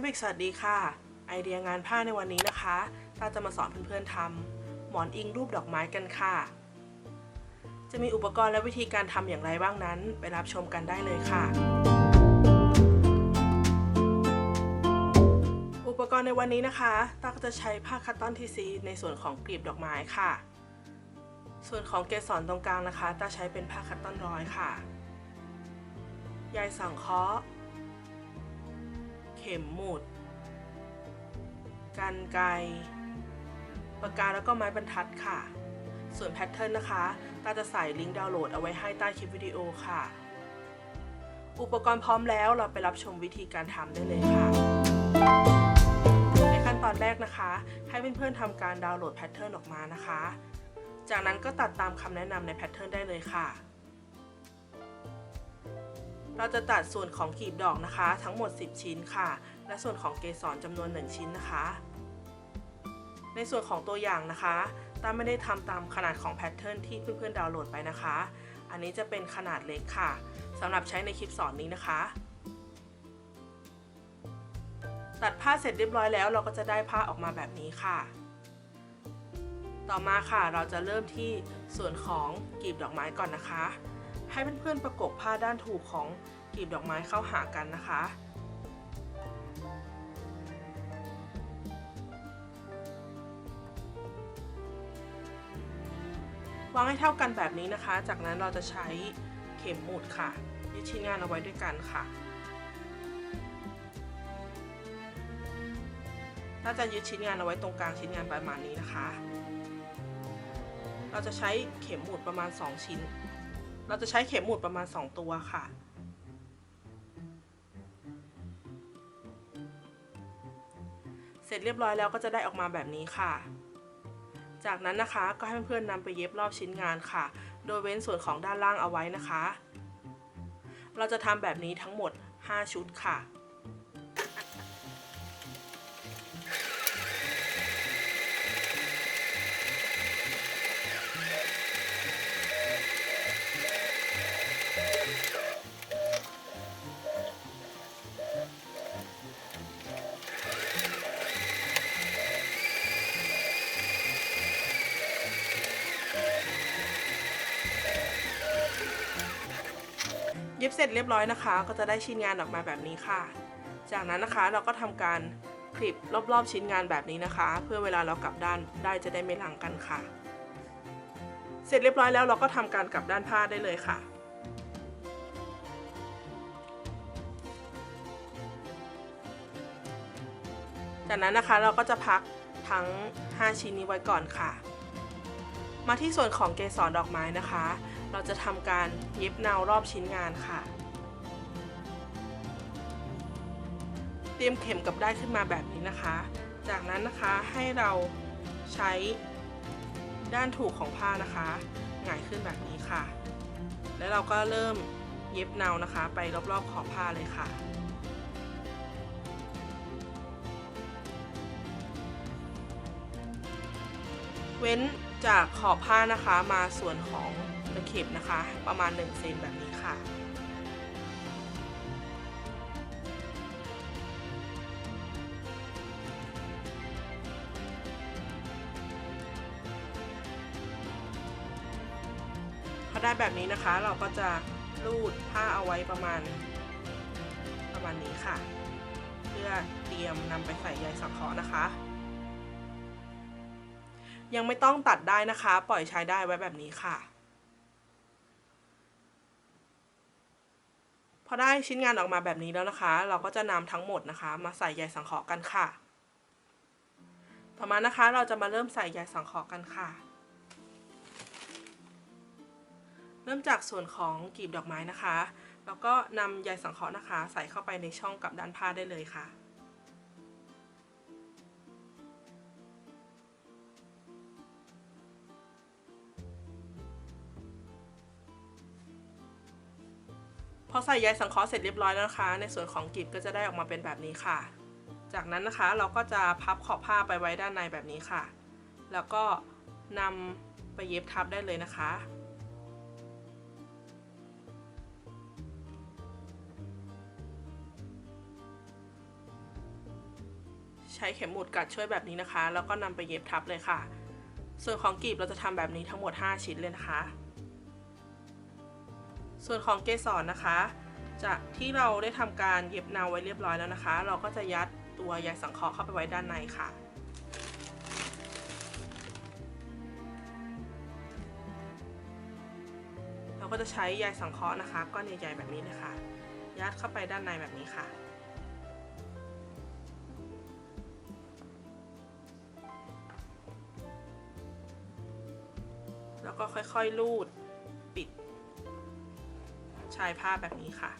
สิริชัยแฟบกสวัสดีค่ะ ไอเดียงานผ้าในวันนี้นะคะตาจะมาสอนเพื่อนๆทำหมอนอิงรูปดอกไม้กันค่ะ จะมีอุปกรณ์และวิธีการทำอย่างไรบ้างนั้น ไปรับชมกันได้เลยค่ะ อุปกรณ์ในวันนี้นะคะตาก็จะใช้ผ้าคัตตอนทีซีในส่วนของกลีบดอกไม้ค่ะ ส่วนของเกสรตรงกลางนะคะตาใช้เป็นผ้าคัตตอนร้อยค่ะใยสังเคราะห์ ข็มหมุดกันไกปากกาแล้วก็ไม้บรรทัดค่ะ ส่วนแพทเทิร์นนะคะ ตาจะใส่ลิงก์ดาวน์โหลดเอาไว้ให้ใต้คลิปวิดีโอค่ะ อุปกรณ์พร้อมแล้วเราไปรับชมวิธีการทำได้เลยค่ะ ในขั้นตอนแรกนะคะ ให้เพื่อนๆทำการดาวน์โหลดแพทเทิร์นออกมานะคะ จากนั้นก็ตัดตามคำแนะนำในแพทเทิร์นได้เลยค่ะ เราจะตัดส่วนของกลีบดอกนะคะ ทั้งหมด 10 ชิ้นค่ะ และส่วนของเกสรจำนวน 1 ชิ้นนะคะ ในส่วนของตัวอย่างนะคะตาไม่ได้ทำตามขนาดของแพทเทิร์นที่เพื่อนๆดาวน์โหลดไปนะคะ อันนี้จะเป็นขนาดเล็กค่ะสำหรับใช้ในคลิปสอนนี้นะคะ ตัดผ้าเสร็จเรียบร้อยแล้ว เราก็จะได้ผ้าออกมาแบบนี้ค่ะ ต่อมาค่ะเราจะเริ่มที่ส่วนของกลีบดอกไม้ก่อนนะคะ ให้เพื่อนๆประกบผ้าด้านถูกของกลีบดอกไม้เข้าหากันนะคะ วางให้เท่ากันแบบนี้นะคะ จากนั้นเราจะใช้เข็มหมุดค่ะยึดชิ้นงานเอาไว้ด้วยกันค่ะถ้าจะยึดชิ้นงานเอาไว้ตรงกลางชิ้นงานประมาณนี้นะคะ เราจะใช้เข็มหมุดประมาณ 2 ชิ้น เราจะใช้เข็มหมุดประมาณ 2 ตัวค่ะ เสร็จเรียบร้อยแล้วก็จะได้ออกมาแบบนี้ค่ะ จากนั้นนะคะก็ให้เพื่อนๆนำไปเย็บรอบชิ้นงานค่ะ โดยเว้นส่วนของด้านล่างเอาไว้นะคะ เราจะทำแบบนี้ทั้งหมด 5 ชุดค่ะ เย็บเสร็จเรียบร้อยนะคะ ก็จะได้ชิ้นงานออกมาแบบนี้ค่ะ จากนั้นนะคะเราก็ทำการคลิปรอบๆชิ้นงานแบบนี้นะคะ เพื่อเวลาเรากลับด้านได้จะได้ไม่หลังกันค่ะ เสร็จเรียบร้อยแล้วเราก็ทำการกลับด้านผ้าได้เลยค่ะจากนั้นนะคะเราก็จะพักทั้ง 5 ชิ้นนี้ไว้ก่อนค่ะ มาที่ส่วนของเกสรดอกไม้นะคะ เราจะทำการเย็บเนารอบชิ้นงานค่ะ เตรียมเข็มกับได้ขึ้นมาแบบนี้นะคะ จากนั้นนะคะให้เราใช้ด้านถูกของผ้านะคะหงายขึ้นแบบนี้ค่ะ แล้วเราก็เริ่มเย็บเนานะคะ ไปรอบๆขอบผ้าเลยค่ะเว้น จากขอบผ้านะคะมาส่วนของตะเข็บนะคะ ประมาณ1เซนแบบนี้ค่ะพอได้แบบนี้นะคะเราก็จะรูดผ้าเอาไว้ประมาณ ประมาณนี้ค่ะ เพื่อเตรียมนำไปใส่ใยสังเคราะห์นะคะ ยังไม่ต้องตัดได้นะคะ ปล่อยใช้ได้ไว้แบบนี้ค่ะ พอได้ชิ้นงานออกมาแบบนี้แล้วนะคะ เราก็จะนำทั้งหมดนะคะ มาใส่ใยสังเคราะห์กันค่ะ ต่อมานะคะเราจะมาเริ่มใส่ใยสังเคราะห์กันค่ะ เริ่มจากส่วนของกลีบดอกไม้นะคะ แล้วก็นำใยสังเคราะห์นะคะ ใส่เข้าไปในช่องกับด้านผ้าได้เลยค่ะ พอใส่ใยสังเคราะห์เสร็จเรียบร้อยแล้วนะคะ ในส่วนของกลีบก็จะได้ออกมาเป็นแบบนี้ค่ะ จากนั้นนะคะเราก็จะพับขอบผ้าไปไว้ด้านในแบบนี้ค่ะ แล้วก็นำไปเย็บทับได้เลยนะคะช้เข็มหมุดกัดช่วยแบบนี้นะคะ แล้วก็นำไปเย็บทับเลยค่ะ ส่วนของกลีบเราจะทำแบบนี้ทั้งหมด 5 ชิ้นเลยนะคะ ส่วนของเกสรนะคะจากที่เราได้ทำการเย็บแนวไว้เรียบร้อยแล้วนะคะ เราก็จะยัดตัวใยสังเคราะห์เข้าไปไว้ด้านในค่ะเราก็จะใช้ใยสังเคราะห์นะคะก้อนใหญ่ๆแบบนี้เลยค่ะ ยัดเข้าไปด้านในแบบนี้ค่ะแล้วก็ค่อยๆ ลูด ชายผ้าแบบนี้ค่ะ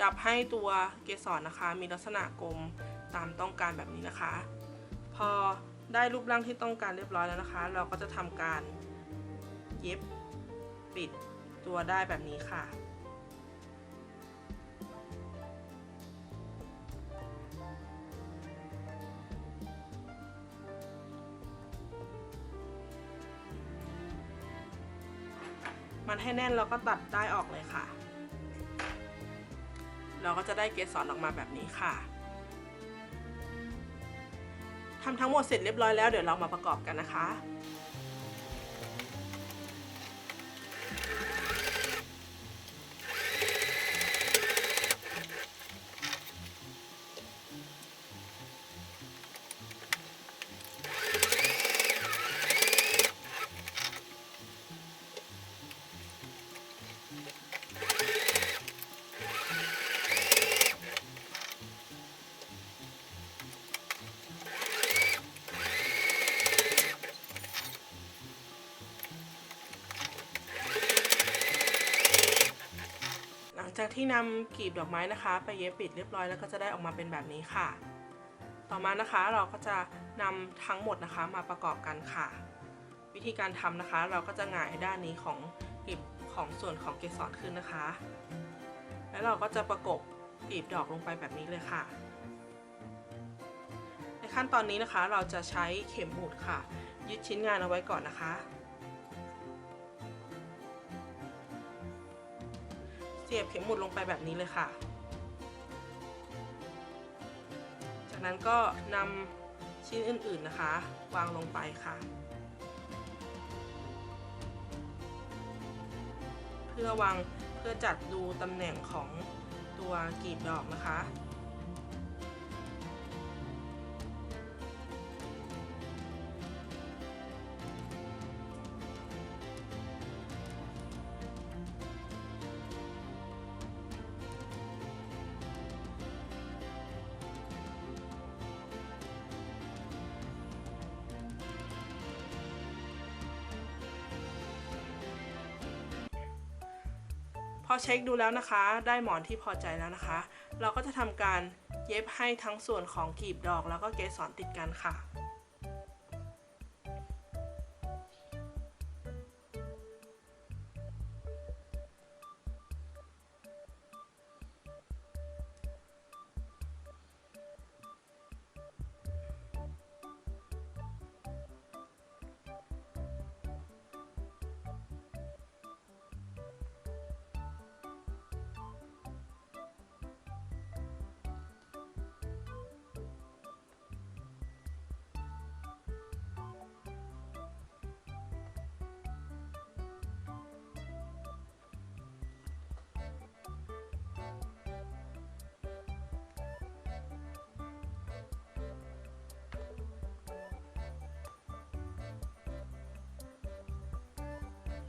จับให้ตัวเกสรนะคะ มีลักษณะกลมตามต้องการแบบนี้นะคะ พอได้รูปร่างที่ต้องการเรียบร้อยแล้วนะคะ เราก็จะทำการเย็บ ปิดตัวได้แบบนี้ค่ะ มันให้แน่นเราก็ตัดได้ออกเลยค่ะ เราก็จะได้เกสรออกมาแบบนี้ค่ะทำทั้งหมดเสร็จเรียบร้อยแล้วเดี๋ยวเรามาประกอบกันนะคะ ที่นำกลีบดอกไม้นะคะ ไปเย็บปิดเรียบร้อยแล้วก็จะได้ออกมาเป็นแบบนี้ค่ะ ต่อมานะคะเราก็จะนำทั้งหมดนะคะมาประกอบกันค่ะ วิธีการทำนะคะ เราก็จะหงายด้านนี้ของกลีบของส่วนของเกสรขึ้นนะคะ แล้วเราก็จะประกบกลีบดอกลงไปแบบนี้เลยค่ะ ในขั้นตอนนี้นะคะเราจะใช้เข็มหมุดค่ะ ยึดชิ้นงานเอาไว้ก่อนนะคะ เสียบเข็มหมุดลงไปแบบนี้เลยค่ะ จากนั้นก็นำชิ้นอื่นๆนะคะ วางลงไปค่ะ เพื่อวางเพื่อจัดดูตำแหน่งของตัวกลีบดอกนะคะ อเช็คดูแล้วนะคะ ได้หมอนที่พอใจแล้วนะคะ เราก็จะทำการเย็บให้ทั้งส่วนของกลีบดอกแล้วก็เกสรติดกันค่ะ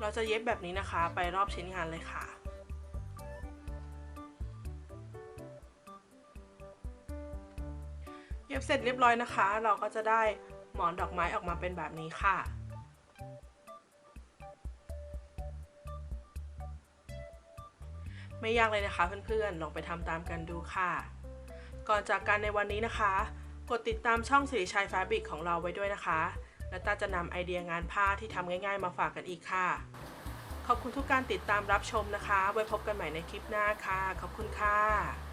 เราจะเย็บแบบนี้นะคะ ไปรอบชิ้นงานเลยค่ะเย็บเสร็จเรียบร้อยนะคะ เราก็จะได้หมอนดอกไม้ออกมาเป็นแบบนี้ค่ะ ไม่ยากเลยนะคะเพื่อนๆ ลองไปทำตามกันดูค่ะ ก่อนจากกันในวันนี้นะคะ กดติดตามช่องสิริชัยแฟบริกของเราไว้ด้วยนะคะ และตาจะนำไอเดียงานผ้าที่ทำง่ายๆ มาฝากกันอีกค่ะ ขอบคุณทุกการติดตามรับชมนะคะ ไว้พบกันใหม่ในคลิปหน้าค่ะ ขอบคุณค่ะ